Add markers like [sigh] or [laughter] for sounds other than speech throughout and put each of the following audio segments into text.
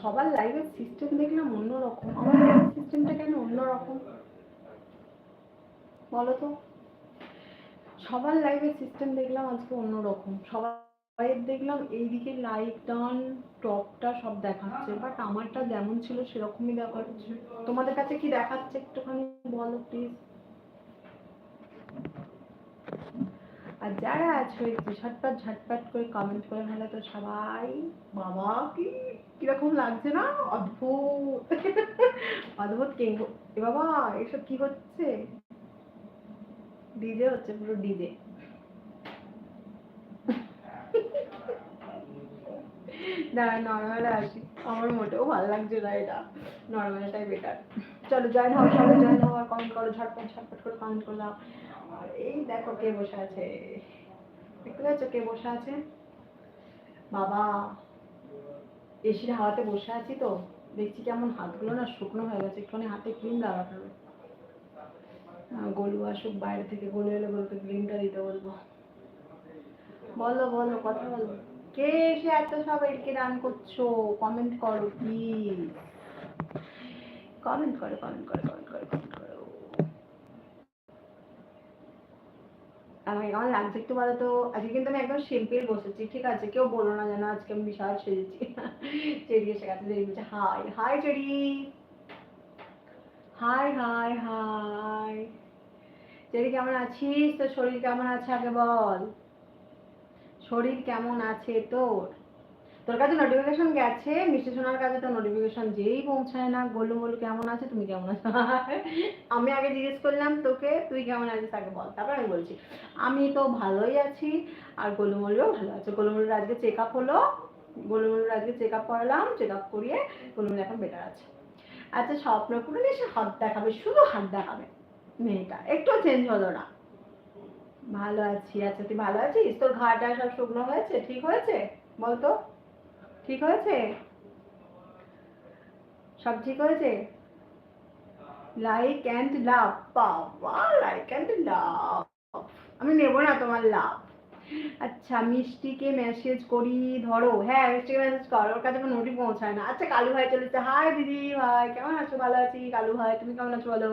সবার লাইভের সিস্টেম দেখলাম অন্যরকম। আমার সিস্টেমটা কেন অন্যরকম? বলো তো সবার লাইভের সিস্টেম দেখলাম আজকে অন্যরকম। সবাই দেখলাম এইদিকে লাইক ডান টপটা সব দেখাচ্ছে। বাট আমারটা যেমন ছিল সেরকমই দেখাচ্ছে। তোমাদের কাছে কি দেখাচ্ছে একটুখানি বলো প্লিজ আর যারা আছো একটু ঝটপট ঝটপট করে কমেন্ট করে ফেলে তো সবাই। বাবা, কি, কীরকম লাগছে না? অদ্ভুত। অদ্ভুত কে এ বাবা, এসব কি হচ্ছে? ডিজে হচ্ছে পুরো ডিজে। দাঁড়া, নর্মালে আসি। আমার মোটেও ভালো লাগছে না এটা। নর্মালটাই বেটার চলো জয়েন হও, সবাই জয়েন হও কমেন্ট করো, ঝটপট ঝটপট করে কমেন্ট করে দাও। আর এই দেখো কে বসে আছে। দেখতে পাচ্ছ কে বসে আছে? বাবা, এসির হাওয়াতে বসে আছি তো। দেখছি কেমন হাতগুলো না শুকনো হয়ে গেছে। একটুখানি হাতে ক্রিম লাগাতে হবে। গোলু আসুক, বাইরে থেকে গোলু এলে গোলুকে ক্রিমটা দিতে বলব। বলো বলো, কথা বলো। কে এসে এত সব এদিকে রান করছ? কমেন্ট করো প্লিজ কমেন্ট করো কমেন্ট করো কমেন্ট করো কমেন্ট করো আমাকে কেমন লাগছে একটু বলো তো, আজকে কিন্তু আমি একদম সিম্পল বসেছি, ঠিক আছে? কেউ বলো না যেন আজকে আমি বিশাল সেজেছি। চেরি এসে গেছে বলছে hi hi Cherry. Hi hi hi Cherry, কেমন আছিস? তোর শরীর কেমন আছে? আগে বল। শরীর কেমন আছে তোর? তোর কাছে নোটিফিকেশন গেছে, মিষ্টি সোনার কাছে তো নোটিফিকেশন যেই পৌঁছায় না, গোলু মোলু কেমন আছে, তুমি কেমন আছো? আমি আগে জিজ্ঞেস করলাম তোকে, তুই কেমন আছিস আগে বল, তারপর আমি বলছি, আমি তো ভালোই আছি, আর গোলুমলুও ভালো আছে। গোলুমলুর আজকে চেক আপ হলো গোলুমলুর আজকে চেক আপ করালাম চেক আপ করিয়ে গোলুমলু এখন বেটার আছে। আচ্ছা স্বপ্ন পূরণ এসে হাত দেখাবে, শুধু হাত দেখাবে, মেয়েটা একটু চেঞ্জ হলো না। ভালো আছি আচ্ছা তুই ভালো আছিস? তোর ঘাটা সব শুকনো হয়েছে, ঠিক হয়েছে? বলতো? ঠিক হয়েছে? সব ঠিক হয়েছে? লাইক অ্যান্ড লাভ বাবা লাইক অ্যান্ড লাভ আমি নেব না তোমার লাভ আচ্ছা মিষ্টিকে মেসেজ করি, ধরো। হ্যাঁ মিষ্টিকে মেসেজ কর, ওর কাছে নোটি পৌঁছায় না। আচ্ছা কালু ভাই চলেছে। হাই দিদি, ভাই, কেমন আছো? ভালো আছি। কালু ভাই, তুমি কেমন আছো বলো?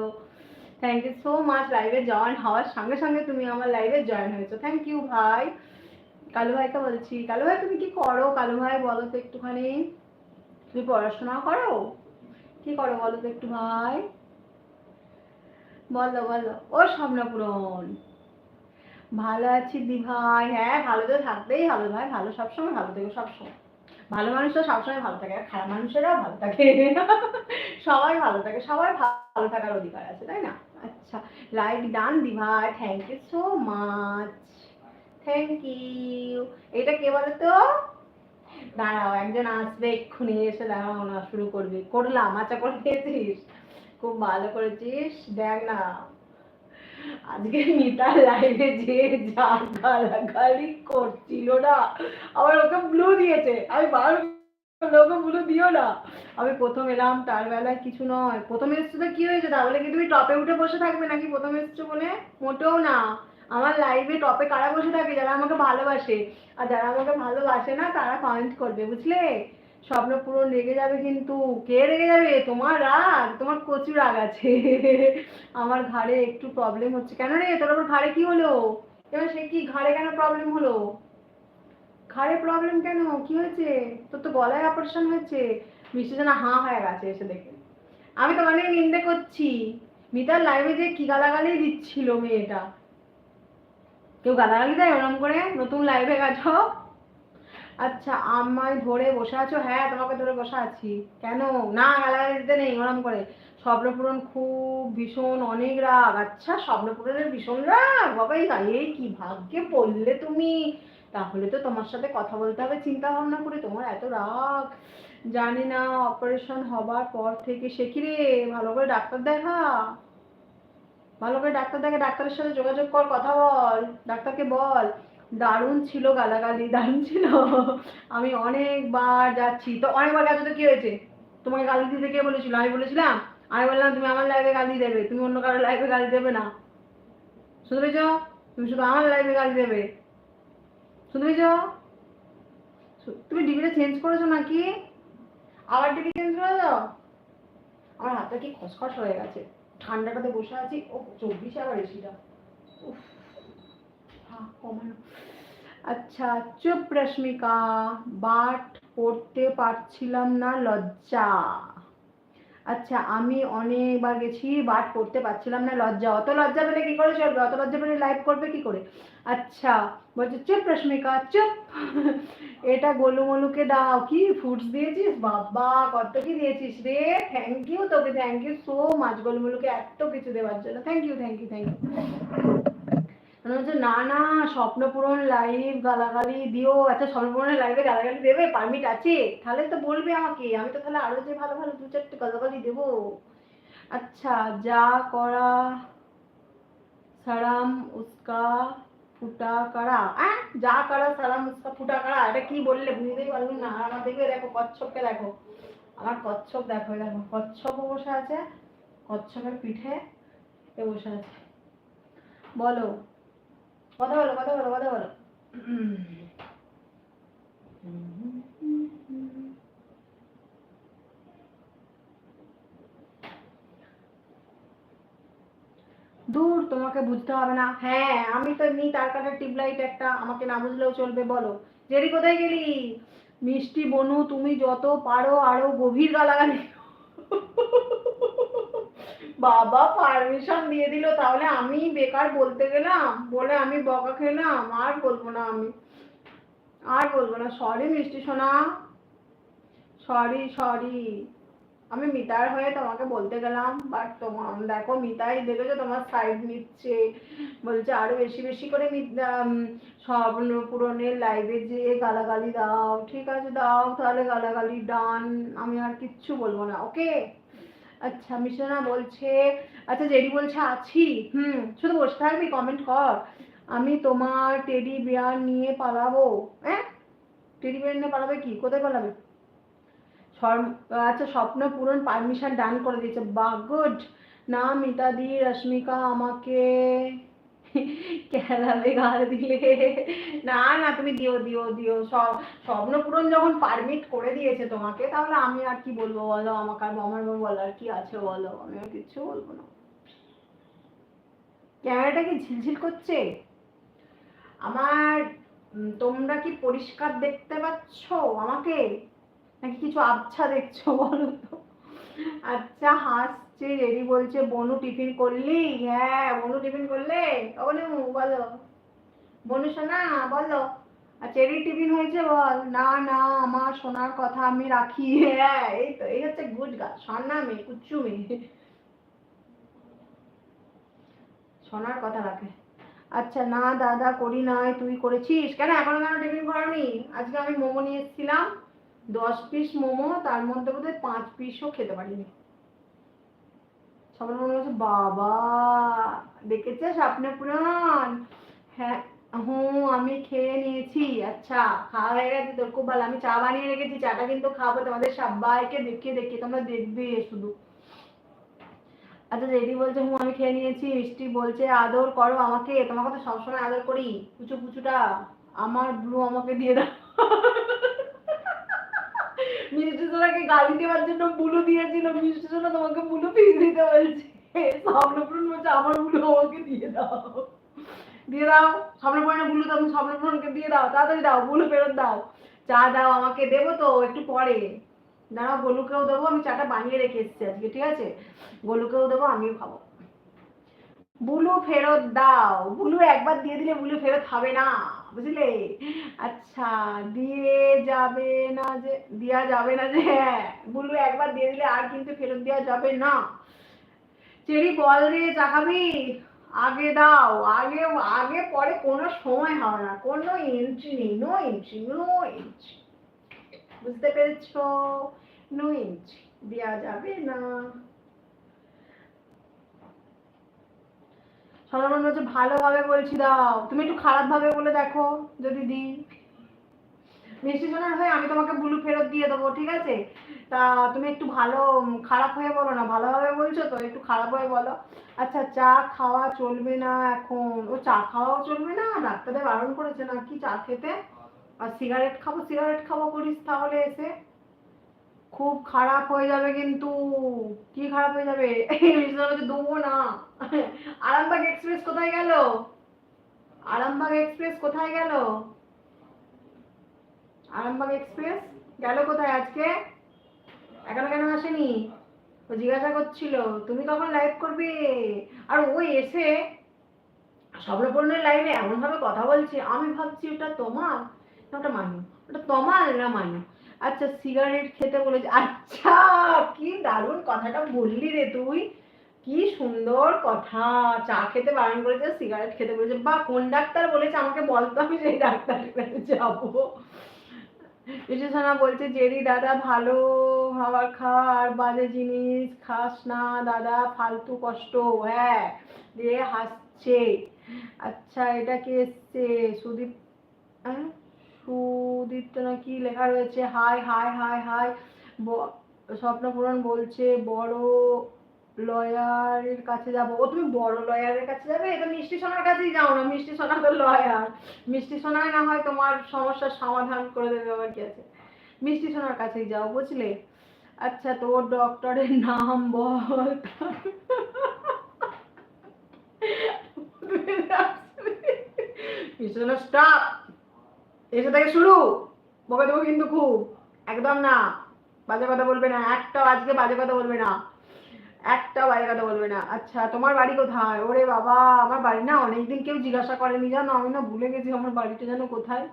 থ্যাংক ইউ সো মাচ লাইভে জয়েন হওয়ার সঙ্গে সঙ্গে তুমি আমার লাইভে জয়েন হয়েছো। থ্যাংক ইউ ভাই। কালু ভাইকে বলছি কালু ভাই তুমি কি করো? কালু ভাই বলো তো একটুখানি। তুমি পড়াশোনা করো? কি করো বলো তো একটু ভাই বলো বলো। ও স্বপ্নপূরণ ভালো আছি দি ভাই। হ্যাঁ ভালো তো থাকতেই হবে ভাই। ভালো সবসময় ভালো থেকো, সবসময়। ভালো মানুষরা সবসময় ভালো থাকে খারাপ মানুষেরাও ভালো থাকে। [laughs] সবাই ভালো থাকে, সবাই ভালো থাকার অধিকার আছে, তাই না? আচ্ছা লাইক ডান দি ভাই। Thank you so much thank you এটা কে বলো তো দাঁড়াও, একজন আসবে, এক্ষুনি এসে দাঁড়াও না শুরু করবি। করলাম আচ্ছা করে দিয়েছিস খুব ভালো করেছিস। দেখ না, আজকে মিতার লাইভে যে যা গালাগালি করছিল না, আবার ওকে ব্লু দিয়েছে। আমি বার ওকে ব্লু দিও না। আমি প্রথম এলাম, তার বেলায় কিছু নয়। প্রথম এসছো তো কি হয়েছে? তাহলে কি তুমি টপে উঠে বসে থাকবে নাকি? প্রথম এসছো বলে? মোটেও না। আমার লাইভে টপে কারা বসে থাকে যারা আমাকে ভালোবাসে? আর যারা আমাকে ভালোবাসে না, তারা কমেন্ট করবে, বুঝলে? স্বপ্ন পুরো রেগে যাবে কিন্তু। কে রেগে যাবে? তোমার রাগ, তোমার কচু রাগ আছে। আমার ঘাড়ে একটু প্রবলেম হচ্ছে। কেন রে? তোর আবার ঘাড়ে কি হলো? এবার সে কি, ঘাড়ে কেন প্রবলেম হলো? ঘাড়ে প্রবলেম কেন? কি হয়েছে? তোর তো গলায় অপারেশন হয়েছে। মিষ্টি যেন হাঁ হয়ে গেছে এসে দেখে। আমি তো অনেক নিন্দে করছি। মিতার লাইভে যে কি গালাগালি দিচ্ছিল মেয়েটা। কেউ গালাগালি দেয়, ওরম করে নতুন লাইভে গেছো। আচ্ছা আমায় ধরে বসে আছো? হ্যাঁ তোমাকে ধরে বসে আছি। কেন? না গালাগালি দিতে নেই, ওরম করে। স্বপ্নপূরণ খুব ভীষণ, অনেক রাগ। আচ্ছা স্বপ্নপূরণের ভীষণ রাগ। বাবাই এই কি ভাগ্যে পড়লে তুমি? তাহলে তো তোমার সাথে কথা বলতে হবে চিন্তা ভাবনা করে। তোমার এত রাগ। জানি না অপারেশন হবার পর থেকে সে রে? ভালো করে ডাক্তার দেখা। ভালো করে ডাক্তার দেখে ডাক্তারের সাথে যোগাযোগ কর, কথা বল। ডাক্তারকে বল। দারুণ ছিল গালাগালি, দারুণ ছিল। আমি অনেকবার যাচ্ছি। তো অনেকবার গেছো তো কি হয়েছে? তোমাকে গালি দিতে কে বলেছিল? আমি বলেছিলাম, আমি বললাম, তুমি আমার লাইভে গালি দেবে। তুমি অন্য কারোর লাইভে গালি দেবে না। শুনতে পেয়েছ? তুমি শুধু আমার লাইভে গালি দেবে। শুনতে পেয়েছ? তুমি ডিগ্রিটা চেঞ্জ করেছ নাকি? আবার টিভি চেঞ্জ করে দাও আমার হাতটা কি খসখস হয়ে গেছে। ঠান্ডাটাতে বসে আছি ও চব্বিশে আবার এসিটা উফ, কমানো আচ্ছা চুপ রশ্মিকা বাট পড়তে পারছিলাম না লজ্জা। আচ্ছা আমি অনেকবার গেছি বাট পড়তে পারছিলাম না লজ্জা। অত লজ্জা পেলে কি করে চলবে? অত লজ্জা পেলে লাইভ করবে কি করে? আচ্ছা বলছে, চুপ রশ্মিকা, চুপ। এটা গোলুমলুকে দাও, কি ফুডস দিয়েছিস? বাবা, কত কি দিয়েছিস রে? থ্যাংক ইউ তোকে থ্যাংক ইউ সো মাচ গোলুমলুকে এত কিছু দেওয়ার জন্য। Thank you thank you thank you মনে না না, স্বপ্ন পূরণ লাইভ গালাগালি দিও। আচ্ছা স্বপ্ন পূরণের লাইভে গালাগালি দেবে? পারমিট আছে? তাহলে তো বলবে আমাকে। আমি তো তাহলে আরও যে ভালো ভালো দু চারটে গালাগালি দেবো। আচ্ছা যা করা, সারাম, উস্কা ফুটা কাড়া হ্যাঁ যা কাড়া সারাম উস্কা ফুটা কাড়া, এটা কি বললে বুঝতেই পারবি না। আর আমার দেখবে, দেখো কচ্ছপকে দেখো। আমার কচ্ছপ দেখো দেখো, কচ্ছপও বসে আছে, কচ্ছপের পিঠে এ বসে আছে। বলো, কথা বলো কথা বলো কথা বলো। দূর, তোমাকে বুঝতে হবে না। হ্যাঁ আমি তো এমনি তার কাছে টিউবলাইট একটা, আমাকে না বুঝলেও চলবে, বলো। জেরি, কোথায় গেলি? মিষ্টি বনু, তুমি যত পারো আরও গভীর গালাগালি বাবা পারমিশন দিয়ে দিল, তাহলে আমি বেকার বলতে গেলাম, বলে আমি বকা খেলাম, আর বলব না আমি। আর বলব না সরি মিষ্টি সোনা। সরি সরি আমি মিতার হয়ে তোমাকে বলতে গেলাম বাট তোমার দেখো মিতাই দেখেছ তোমার সাইড নিচ্ছে, বলছে আরও বেশি বেশি করে স্বপ্ন পূরণের লাইভে যে গালাগালি দাও, ঠিক আছে, দাও, তাহলে গালাগালি ডান আমি আর কিচ্ছু বলব না ওকে আচ্ছা মিশনা বলছে আচ্ছা জেডি বলছে, আছি, হুম, শুধু বসে থাকবি কমেন্ট কর। আমি তোমার টেডি বিয়ার নিয়ে পালাবো হ্যাঁ? টেডি বিয়ার নিয়ে পালাবে কি? কোথায় পালাবে? আচ্ছা স্বপ্ন পূরণ পারমিশন ডান করে দিয়েছে। বা গুড না মিতাদি রশ্মিকা আমাকে [laughs] কেলাবে গাল দিলে। না না, তুমি দিও দিও দিও। সব স্বপ্ন পূরণ যখন পারমিট করে দিয়েছে তোমাকে, তাহলে আমি আর কি বলব বলো? আমাকে আর আমার বলার কি আছে বলো? আমি কিচ্ছু বলব না। ক্যামেরাটা কি ঝিলঝিল করছে? আমার তোমরা কি পরিষ্কার দেখতে পাচ্ছ আমাকে? নাকি কিছু আবছা দেখছ বলো তো? আচ্ছা হাসছে, রেডি বলছে, বনু টিফিন করলি? হ্যাঁ বনু টিফিন করলে? বনু বলো। বনু সোনা, বলো। আর চেরি টিফিন হয়েছে বল? না না, আমার সোনার কথা আমি রাখি। হ্যাঁ এই তো, এই হচ্ছে গুড সোনা মেয়ে মেয়ে। সোনার কথা রাখে। আচ্ছা না, দাদা, করি নাই, তুই করেছিস? কেন, এখনও কেন টিফিন করানি? আজকে আমি মোমো নিয়ে এসেছিলাম। দশ পিস মোমো, তার মধ্যে বোধহয় পাঁচ পিসও খেতে পারিনি। সবার মনে হচ্ছে, বাবা, দেখেছিস স্বপ্নে পুরাণ হ্যাঁ হুম, আমি খেয়ে নিয়েছি আচ্ছা খাওয়া হয়ে গেছে তোর, খুব ভালো, আমি চা বানিয়ে রেখেছি, চাটা কিন্তু খাব, তোমাদের সবাইকে দেখিয়ে দেখিয়ে, তোমরা দেখবে শুধু। আচ্ছা রেডি বলছে, হুম, আমি খেয়ে নিয়েছি, মিষ্টি বলছে, আদর করো আমাকে, তোমাকে তো সবসময় আদর করি, পুচু পুচুটা, আমার ব্লু আমাকে দিয়ে দাও। মিষ্টি সোনাকে গালি দেওয়ার জন্য বুলু দিয়েছিল, মিষ্টি সোনা তোমাকে বুলু পিস দিতে বলছে। স্বপ্নপূরণ বলছে আমার বুলু আমাকে দিয়ে দাও। দিয়ে দাও স্বপ্নপূরণে বুলু তুমি স্বপ্নপূরণকে দিয়ে দাও, তাড়াতাড়ি দাও বুলু ফেরত দাও। চা দাও আমাকে, দেবো তো একটু পরে। দাঁড়াও, গোলুকেও দেবো, আমি চাটা বানিয়ে রেখে এসেছি আজকে, ঠিক আছে? গোলুকেও দেবো, আমিও খাব। বুলু ফেরত দাও। বুলু একবার দিয়ে দিলে বুলু ফেরত হবে না, বুঝলে? আচ্ছা দিয়ে যাবে না যে দেওয়া যাবে না যে হ্যাঁ বুলু একবার দিয়ে দিলে আর কিন্তু ফেরত দেওয়া যাবে না। চেরি, বল রে চা খাবি আগে দাও, আগে আগে, পরে কোনো সময় হবে না, কোনো এন্ট্রি নেই নো এন্ট্রি নো এন্ট্রি বুঝতে পেরেছ? নো এন্ট্রি দেওয়া যাবে না। সরবন বলছে, ভালোভাবে বলছি দাও। তুমি একটু খারাপ ভাবে বলে দেখো যদি দিই। মিষ্টি সোনার হয়ে আমি তোমাকে ব্লু ফেরত দিয়ে দেবো, ঠিক আছে? তা তুমি একটু ভালো খারাপ হয়ে বলো না, ভালোভাবে বলছো তো, একটু খারাপ হয়ে বলো। আচ্ছা চা খাওয়া চলবে না এখন। ও চা খাওয়াও চলবে না? ডাক্তারে বারণ করেছে না কি চা খেতে? আর সিগারেট খাব সিগারেট খাব করিস তাহলে এসে। খুব খারাপ হয়ে যাবে কিন্তু, কি খারাপ হয়ে যাবে? দেবো না। আরামবাগ এক্সপ্রেস কোথায় গেল? আরামবাগ এক্সপ্রেস কোথায় গেল? আরামবাগ এক্সপ্রেস গেল কোথায় আজকে? এখনও কেন আসেনি? ও জিজ্ঞাসা করছিল, তুমি কখন লাইভ করবে? আর ও এসে স্বপ্নপূর্ণের লাইভে এমন ভাবে কথা বলছে, আমি ভাবছি ওটা তোমার না ওটা মানু ওটা তোমার না মানু আচ্ছা সিগারেট খেতে বলেছে। আচ্ছা কি দারুণ কথাটা বললি রে তুই। কি সুন্দর কথা। চা খেতে বারণ করেছে সিগারেট খেতে বলেছে। বা, কোন ডাক্তার বলেছে? আমাকে বলতো আমি সেই ডাক্তারের কাছে যাব। বিশেষণা বলছে, জেরি দাদা, ভালো খাবার খা আর বাজে জিনিস, খাস না দাদা, ফালতু কষ্ট। হ্যাঁ দিয়ে হাসছে। আচ্ছা এটা কে এসছে? সুদীপ হ্যাঁ সুদীপ্ত না কি লেখা রয়েছে, hi hi hi hi. Swapnapuran বলছে, বড় লয়ারের কাছে যাব। ও, তুমি বড় লয়ারের কাছে যাবে? এটা মিষ্টি সোনার কাছেই যাও না, মিষ্টি সোনা তো লয়ার। মিষ্টি সোনাই না হয় তোমার সমস্যার সমাধান করে দেবে আবার কি আছে? মিষ্টি সোনার কাছেই যাও, বুঝলে? আচ্ছা তোর ডক্টরের নাম বল। [laughs] মিষ্টি সোনা স্টপ এসে থেকে শুরু। বকে দেবো কিন্তু খুব। একদম না। বাজে কথা বলবে না। একটা আজকে বাজে কথা বলবে না। একটা বাজে কথা বলবে না। আচ্ছা তোমার বাড়ি কোথায়? ওরে বাবা, আমার বাড়ি না অনেকদিন কেউ জিজ্ঞাসা করেনি জানো? আমি না ভুলে গেছি আমার বাড়িটা যেন কোথায়।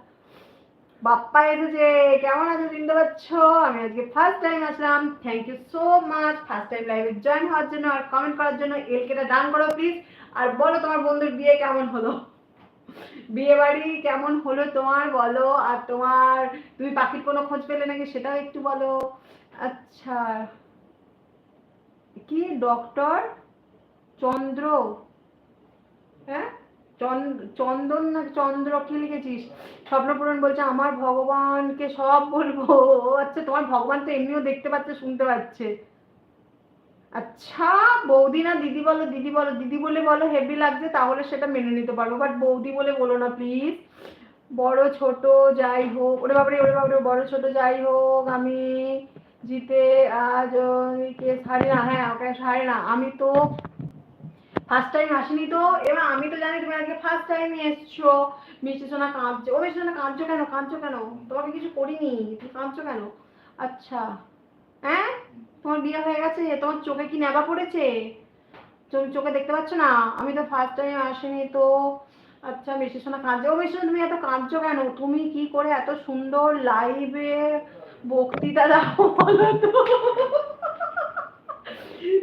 বাপ্পা এসেছে। কেমন আছো? চিনতে পারছ? আমি আজকে first time Aslam. Thank you so much first time লাইভে জয়েন হওয়ার জন্য আর কমেন্ট করার জন্য এলকেটা ডান করো প্লিজ আর বলো তোমার বন্ধুর বিয়ে কেমন হলো? বিয়ে বাড়ি কেমন হলো তোমার বলো, আর তোমার তুমি পাখির কোনো খোঁজ পেলে নাকি সেটাও একটু বলো। আচ্ছা কি ডক্টর চন্দ্র। হ্যাঁ? চন্দ- চন্দন না চন্দ্র, কি লিখেছিস? স্বপ্নপূরণ বলছে, আমার ভগবানকে সব বলব। আচ্ছা তোমার ভগবান তো এমনিও দেখতে পাচ্ছে, শুনতে পাচ্ছে। আচ্ছা বৌদি না, দিদি বলো দিদি বলো, দিদি বলে বলো হেভি লাগছে, তাহলে সেটা মেনে নিতে পারব। বাট বৌদি বলে বলো না প্লিজ বড় ছোট যাই হোক, ওরে বাবারে ওরে বাবারে বড় ছোট যাই হোক, আমি জিতে আজ কে ছাড়ি না। হ্যাঁ ওকে ছাড়ি না। আমি তো ফার্স্ট টাইম আসিনি তো। এবার আমি তো জানি তুমি আজকে ফার্স্ট টাইম এসছো। মিষ্টি সোনা কাঁদছে। ও মিষ্টি সোনা কাঁদছো কেন? কাঁদছো কেন? তোমাকে কিছু করিনি। তুমি কাঁদছো কেন? আচ্ছা। হ্যাঁ? তোমার বিয়ে হয়ে গেছে, তোমার চোখে কি নেবা পড়েছে? তুমি চোখে দেখতে পাচ্ছ না? আমি তো ফার্স্ট টাইম আসিনি, তো আচ্ছা মিষ্টি সোনা, কাঁদছে? ও মিষ্টি তুমি এত কাঁদছো কেন? তুমি কি করে এত সুন্দর লাইভে বক্তৃতা দাও বলো তো?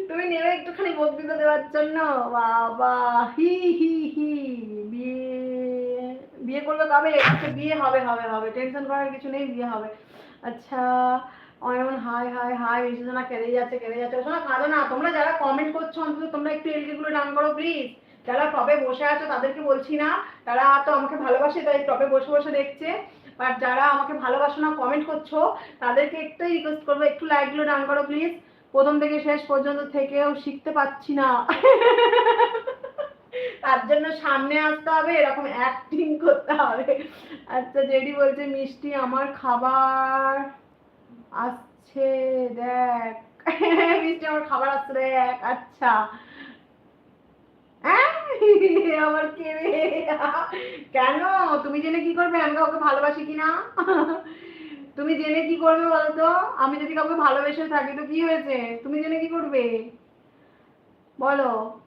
তুমি নেবে একটুখানি বক্তৃতা দেওয়ার জন্য। বাবা, হি হি হি, বিয়ে বিয়ে করবে কবে? আচ্ছা বিয়ে হবে হবে হবে। টেনশন করার কিছু নেই, বিয়ে হবে। আচ্ছা অয়ন হাই হাই হাই বিশেষণা কেঁদে যাচ্ছে কেঁদে যাচ্ছে। শোনা কাঁদো না। তোমরা যারা কমেন্ট করছ, অন্তত তোমরা একটু এলকে গুলো ডান করো প্লিজ যারা টপে বসে আছো, তাদেরকে বলছি না। তারা তো আমাকে ভালোবাসে, তাই টপে বসে বসে দেখছে। বাট যারা আমাকে ভালোবাসো না কমেন্ট করছ, তাদেরকে একটাই রিকোয়েস্ট করব, একটু লাইকগুলো ডান করো প্লিজ প্রথম থেকে শেষ পর্যন্ত থেকেও শিখতে পাচ্ছি না। তার জন্য সামনে আসতে হবে, এরকম অ্যাক্টিং করতে হবে। আচ্ছা জেডি বলছে, মিষ্টি, আমার খাবার। আসছে, দেখ। [laughs] মিষ্টি, আমার খাবার আসছে, দেখ। আচ্ছা? [laughs] আমার কে? [laughs] কেন? তুমি জেনে কি করবে? আমি কাউকে ভালোবাসি কিনা? তুমি জেনে কি করবে বলো তো আমি যদি কাউকে ভালোবেসে থাকি, তো কি হয়েছে? তুমি জেনে কি করবে? বলো।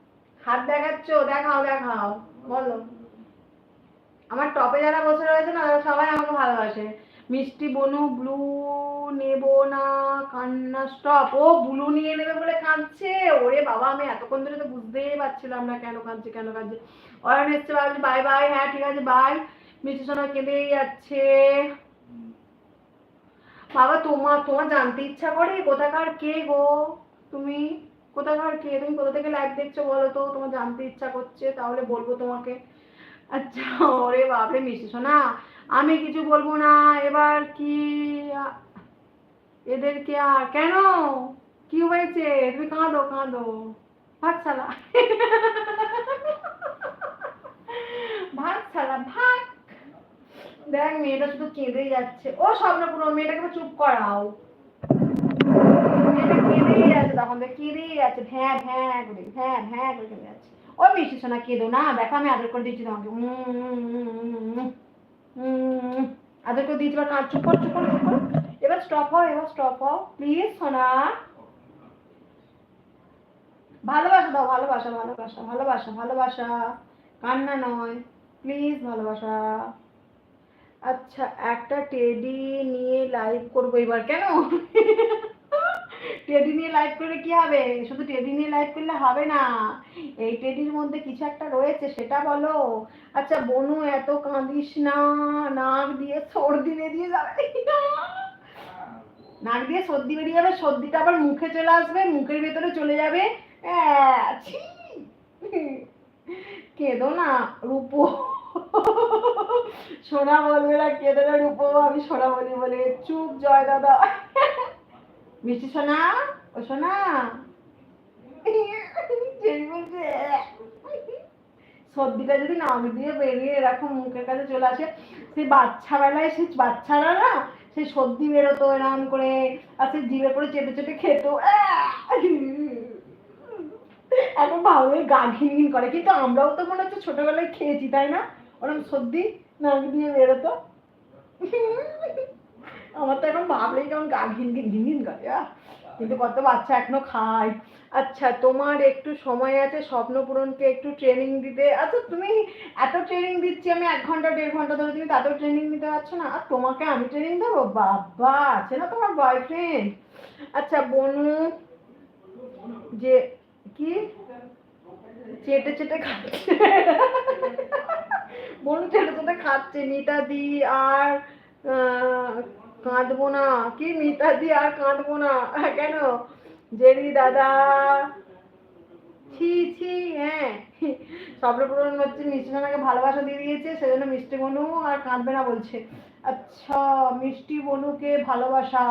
হাত দেখাচ্ছ? দেখাও দেখাও। বলো। আমার টপে যারা বসে রয়েছে না সবাই আমাকে ভালোবাসে। মিষ্টি, বনু, ব্লু নেব না, কান্না স্টপ ও ব্লু নিয়ে নেবে বলে কাঁদছে। ওরে বাবা, আমি এতক্ষণ ধরে তো বুঝতেই পারছিলাম না কেন কাঁদছে কেন কাঁদছে। অয়ন এসছে, ভাবছি বাই বাই হ্যাঁ ঠিক আছে বাই মিষ্টি সোনা কেঁদেই যাচ্ছে। বাবা, তোমার তোমার জানতে ইচ্ছা করে, কোথাকার কে গো? তুমি কোথাকার কে? তুমি কোথা থেকে লাইভ দেখছ বলো তো? তোমার জানতে ইচ্ছা করছে, তাহলে বলব তোমাকে। আচ্ছা ওরে বাপরে, মিষ্টি শোনা আমি কিছু বলব না। এবার কি এদেরকে আর কেন কি হয়েছে তুমি কাঁদো কাঁদো ভাত ছালা ভাত ছালা ভাত দেখ মেয়েটা শুধু কেঁদেই যাচ্ছে ও স্বপ্নপুর মেয়েটাকে চুপ করাও কেঁদেই আছে তখন থেকে কেঁদেই আছে ভ্যাঁ ভ্যাঁ করে ভ্যাঁ ভ্যাঁ করে কেঁদে আছে ওই মিষ্টি সোনা কেঁদো না দেখো আমি আদর করে দিচ্ছি তোমাকে আদর করে দিয়েছি এবার কাঁদ চুপ কর চুপ কর চুপ কর এবার স্টপ হও, এবার স্টপ হও। প্লিজ সোনা। ভালোবাসা দাও, ভালোবাসা ভালোবাসা ভালোবাসা ভালোবাসা। কান্না নয়। প্লিজ ভালোবাসা। আচ্ছা একটা টেডি নিয়ে লাইভ করব এবার, কেন? [laughs] টেডি নিয়ে লাইভ করলে কি হবে? শুধু টেডি নিয়ে লাইভ করলে হবে না। এই টেডির মধ্যে কিছু একটা রয়েছে, সেটা বলো। আচ্ছা বনু, এত কাঁদিস না। নাক দিয়ে সর্দি দিয়ে যাবে। [laughs] নাক দিয়ে সর্দি বেরিয়ে যাবে সর্দিটা আবার মুখে চলে আসবে, মুখের ভেতরে চলে যাবে। কেঁদো না, রূপো। সোনা বলবে না, কেঁদো না, রূপো। আমি সোনা বলি বলে, চুপ জয় দাদা। মিষ্টি সোনা, ও সোনা। সর্দিটা যদি নাক দিয়ে বেরিয়ে এরকম মুখের কাছে চলে আসে, সেই বাচ্চা বেলায় সেই বাচ্চারা না সেই সর্দি বেরোতো এরকম করে, আর সেই জিভে করে চেটে চেটে খেতো। এখন ভাবে গা ঘিন ঘিন করে। কিন্তু আমরাও তো মনে হচ্ছে ছোটবেলায় খেয়েছি, তাই না? ওরকম সর্দি নাক দিয়ে বেরোতো। আমার তো এখন ভাবলেই কেমন গা ঘিন ঘিন ঘিন ঘিন করে! কিন্তু কত বাচ্চা এখনও খায়। আচ্ছা তোমার একটু সময় আছে স্বপ্ন পূরণকে একটু ট্রেনিং দিতে। আচ্ছা তুমি এত ট্রেনিং দিচ্ছি, আমি এক ঘণ্টা, দেড় ঘণ্টা ধরে তুমি তাতেও ট্রেনিং দিতে পারছ না। আর তোমাকে আমি ট্রেনিং দেবো? বাবা, আছে না তোমার বয়ফ্রেন্ড আচ্ছা বনু, যে, কি? চেটে চেটে খাচ্ছে। বনু চেটে চেটে খাচ্ছে, মিতাদি আর কাঁদবো না। কি মিতাদি আর কাঁদবো না? কেন? জেরি দাদা। ছি ছি হ্যাঁ। স্বপ্নপূরণ হচ্ছে, মিষ্টি সোনাকে ভালোবাসা দিয়ে দিয়েছে, সেজন্য মিষ্টি বনু আর কাঁদবে না বলছে। আচ্ছা মিষ্টি বনুকে ভালোবাসা।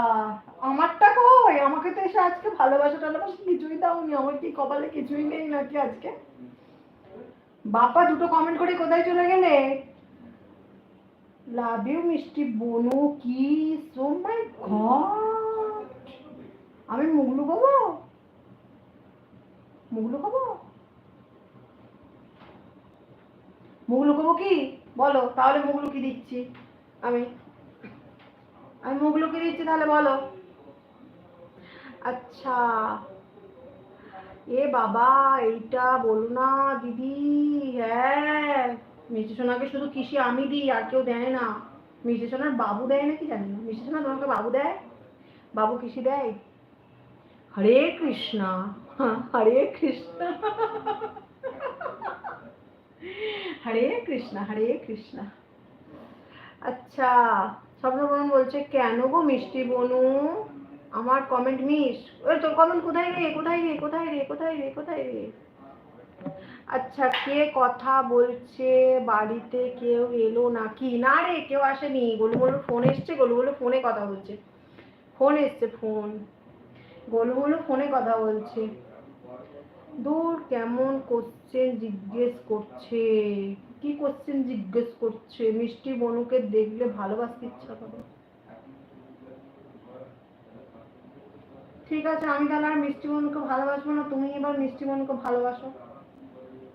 আমারটা কই? আমাকে তো এসে আজকে ভালোবাসা টালোবাসা কিছুই দাওনি। আমার কি কপালে কিছুই নেই নাকি আজকে? বাপা দুটো কমেন্ট করে কোথায় চলে গেলে? লাভ ইউ মিষ্টি বনু, কি? সো মাই গড আমি মুগলু খাব মুগলু খাব মুগলু খাব কি? বলো, তাহলে মুগলু কি দিচ্ছি? আমি আমি মুগলু কি দিচ্ছি তাহলে বলো। আচ্ছা এ বাবা, এইটা বলো না, দিদি হ্যাঁ। মিষ্টি সোনাকে শুধু কৃষি আমি দিই, আর কেউ দেয় না। মিষ্টি সোনার বাবু দেয় নাকি জানি না। মিষ্টি সোনা তোমাকে বাবু দেয়? বাবু কৃষি দেয়? হরে কৃষ্ণা, হরে কৃষ্ণ। হরে কৃষ্ণ হরে কৃষ্ণ। আচ্ছা স্বপ্নবরণ বলছে, কেন গো মিষ্টি বনু? আমার কমেন্ট মিস ওই তোর কমেন্ট কোথায় রে? কোথায় রে? কোথায় রে? কোথায় রে? কোথায় রে? আচ্ছা কে কথা বলছে? বাড়িতে কেউ এলো নাকি? না রে, কেউ আসেনি। গোলু গোলু ফোন এসছে গোলু গোলু ফোনে কথা বলছে। ফোন এসছে ফোন গোলু গোলু ফোনে কথা বলছে। দূর কেমন কোশ্চেন জিজ্ঞেস করছে? কি কোশ্চেন জিজ্ঞেস করছে? মিষ্টি বনুকে দেখলে ভালোবাসতে ইচ্ছা করে। ঠিক আছে, আমি তাহলে আর মিষ্টি বনুকে ভালোবাসবো না। তুমি এবার মিষ্টি বনুকে ভালোবাসো।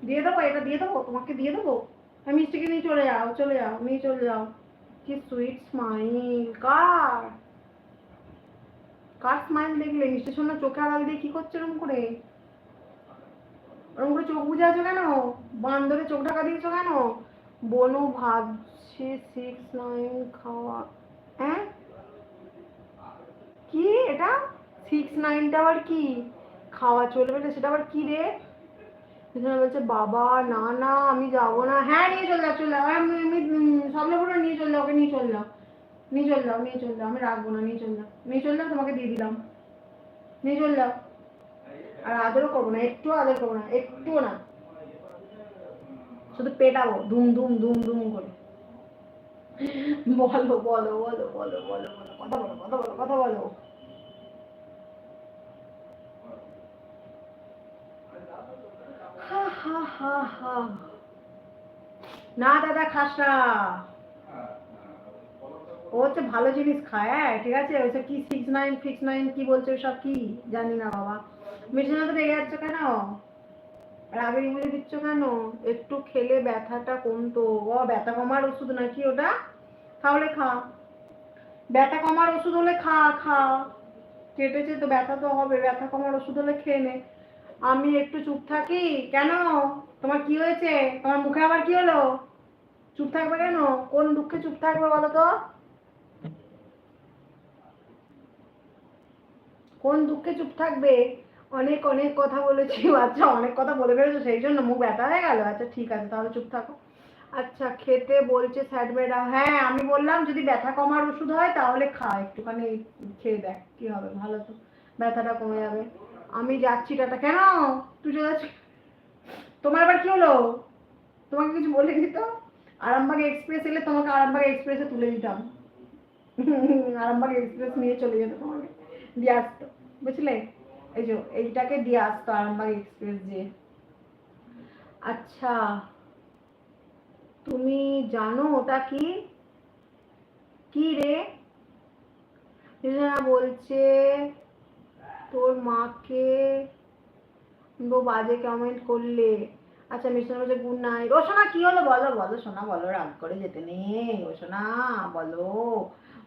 দিয়ে দেবো, এটা দিয়ে দেবো, তোমাকে দিয়ে দেবো? মিষ্টিকে নিয়ে চলে যাও চলে যাও, নিয়ে চলে যাও। কি সুইট স্মাইল কার? কার স্মাইল দেখলে? মিষ্টি শোনা, চোখে আড়াল দিয়ে কি করছে এরকম করে? ওরকম করে চোখ বুঝে আছো কেন? বান্দরে চোখ ঢাকা দিয়েছ কেন? বনু ভাবছে সিক্স নাইন খাওয়া। হ্যাঁ? কি এটা? সিক্স নাইনটা আবার কি? খাওয়া চলবে না, সেটা আবার কি রে? বলছে, বাবা, না না, আমি যাব না। হ্যাঁ নিয়ে চলে চলে যাও আমি আমি স্বপ্নপুরে নিয়ে চলে যাও ওকে নিয়ে চলে যাও নিয়ে চলে যাও নিয়ে চলে যাও আমি রাখব না নিয়ে চলে যাও নিয়ে চলে যাও তোমাকে দিয়ে দিলাম। নিয়ে চলে যাও আর আদরও করব না একটু আদর করব না, একটুও না। শুধু পেটাবো, ধুম ধুম ধুম ধুম করে। বলো বলো বলো বলো বলো বলো, কথা বলো কথা বলো কথা বলো। না, দাদা খাস ও হচ্ছে ভালো জিনিস খায় হ্যাঁ ঠিক আছে? ওইসব কি সিক্স নাইন সিক্স নাইন কি বলছে ওসব কি? জানি না বাবা। মিঠুনা তো রেগে যাচ্ছ কেন? রাগের ইংরেজি দিচ্ছ কেন? একটু খেলে ব্যথাটা কমতো। ও, ব্যথা কমার ওষুধ নাকি ওটা? তাহলে খা। ব্যথা কমার ওষুধ হলে খা খা। কেটেছে তো ব্যথা তো হবে, ব্যথা কমার ওষুধ হলে খেয়ে নে। আমি একটু চুপ থাকি? কেন? তোমার কি হয়েছে? তোমার মুখে আবার কি হলো? চুপ থাকবে কেন? কোন দুঃখে চুপ থাকবে বলো তো? কোন দুঃখে চুপ থাকবে? অনেক অনেক কথা বলেছি আচ্ছা অনেক কথা বলে ফেলেছো, সেই জন্য মুখ ব্যথা হয়ে গেল। আচ্ছা ঠিক আছে, তাহলে চুপ থাকো। আচ্ছা খেতে বলছে স্যাড বেডা হ্যাঁ আমি বললাম যদি ব্যথা কমার ওষুধ হয়, তাহলে খা, একটুখানি খেয়ে দেখ, কি হবে, ভালো তো, ব্যথাটা কমে যাবে। আমি যাচ্ছি, টাটা। কেন? তুই চলে যাচ্ছি তোমার আবার কি হলো? তোমাকে কিছু বলে দিত? আরামবাগ এক্সপ্রেস এলে তোমাকে আরামবাগ এক্সপ্রেসে তুলে দিতাম। আরামবাগ এক্সপ্রেস নিয়ে চলে যেত তোমাকে। দিয়ে আসতো। বুঝলে? এই যে এইটাকে দিয়ে আসতো আরামবাগ এক্সপ্রেস দিয়ে। আচ্ছা তুমি জানো ওটা কি? কি রে? বলছে তোর মাকে বাজে কমেন্ট করলে। আচ্ছা মিশন বলছে, গুড নাইট। ও সোনা, কি হলো বলো? বলো, সোনা, বলো, রাগ করে যেতে নেই। ও সোনা, বলো।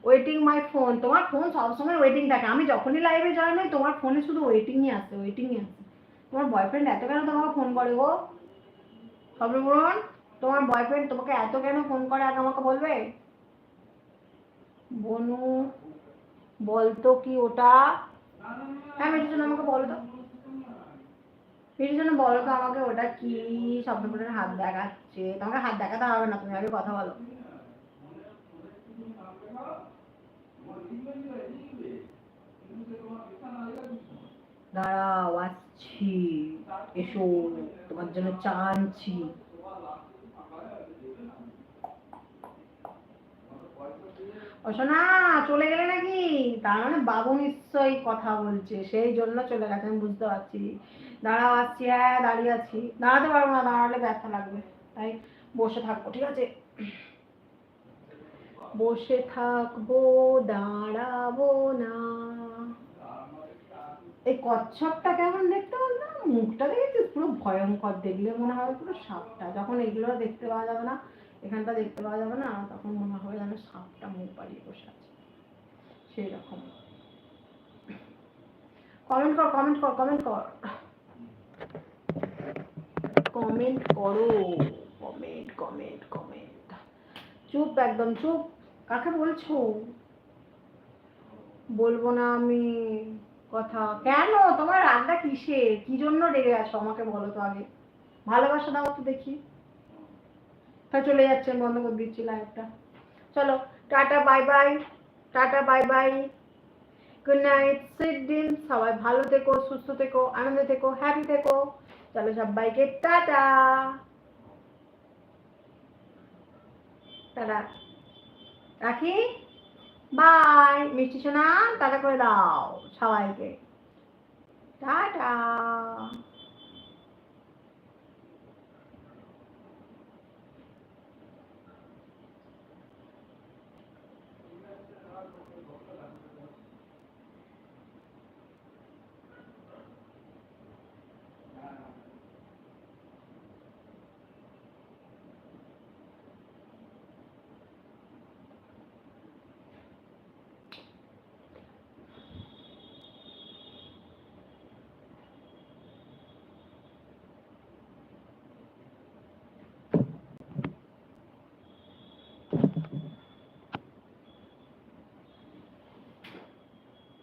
ওয়েটিং মাই ফোন তোমার ফোন সবসময় ওয়েটিং থাকে। আমি যখনই লাইভে জয়েন হই, তোমার ফোনে শুধু ওয়েটিংই আসে ওয়েটিংই আসে। তোমার বয়ফ্রেন্ড এত কেন তোমাকে ফোন করে গো? সর্বমূরণ তোমার বয়ফ্রেন্ড তোমাকে এত কেন ফোন করে আগে আমাকে বলবে? বনু, বলতো কি ওটা? হ্যাঁ মেয়েটির জন্য আমাকে বলো তো। মেয়েটির জন্য বলো তো আমাকে ওটা কি? স্বপ্নপুরের হাত দেখাচ্ছে। তোমাকে হাত দেখাতে হবে না, তুমি আগে কথা বলো। দাঁড়াও, আসছি। এসো, তোমার জন্য চা আনছি। চলে গেলে নাকি? তার মানে বাবু নিশ্চয়ই কথা বলছে, সেই জন্য চলে গেছে, আমি বুঝতে পারছি। দাঁড়াও, আসছি হ্যাঁ দাঁড়িয়ে আছি। দাঁড়াতে পারব না, দাঁড়ালে ব্যথা লাগবে। তাই বসে থাকব, ঠিক আছে? বসে থাকব, দাঁড়াবো না। এই কচ্ছপটা কেমন দেখতে বললাম মুখটা দেখেছিস? পুরো ভয়ঙ্কর দেখলে মনে হয় পুরো সাপটা। যখন এগুলো দেখতে পাওয়া যাবে না, এখানটা দেখতে পাওয়া যাবে না, তখন মনে হবে যেন সাপটা মুখ বাড়িয়ে বসে আছে। সেই রকম কমেন্ট কর কমেন্ট কর কমেন্ট কর। কমেন্ট করো। কমেন্ট কমেন্ট কমেন্ট চুপ একদম, চুপ। কাকে বলছো? বলব না আমি কথা। কেন? তোমার রাগটা কিসে কি জন্য রেগে আছো? আমাকে বলো তো আগে। ভালোবাসা দাও তো দেখি। তা চলে যাচ্ছে বন্ধ করে দিচ্ছি লাইভটা চলো, tata bye bye tata bye bye good night seat দিন সবাই ভালো থেকো, সুস্থ থেকো, আনন্দে থেকো হ্যাপি থেকো। চলো সবাইকে টাটা। টাটা। রাখি? বাই মিষ্টি সোনা টাটা করে দাও সবাইকে। টাটা।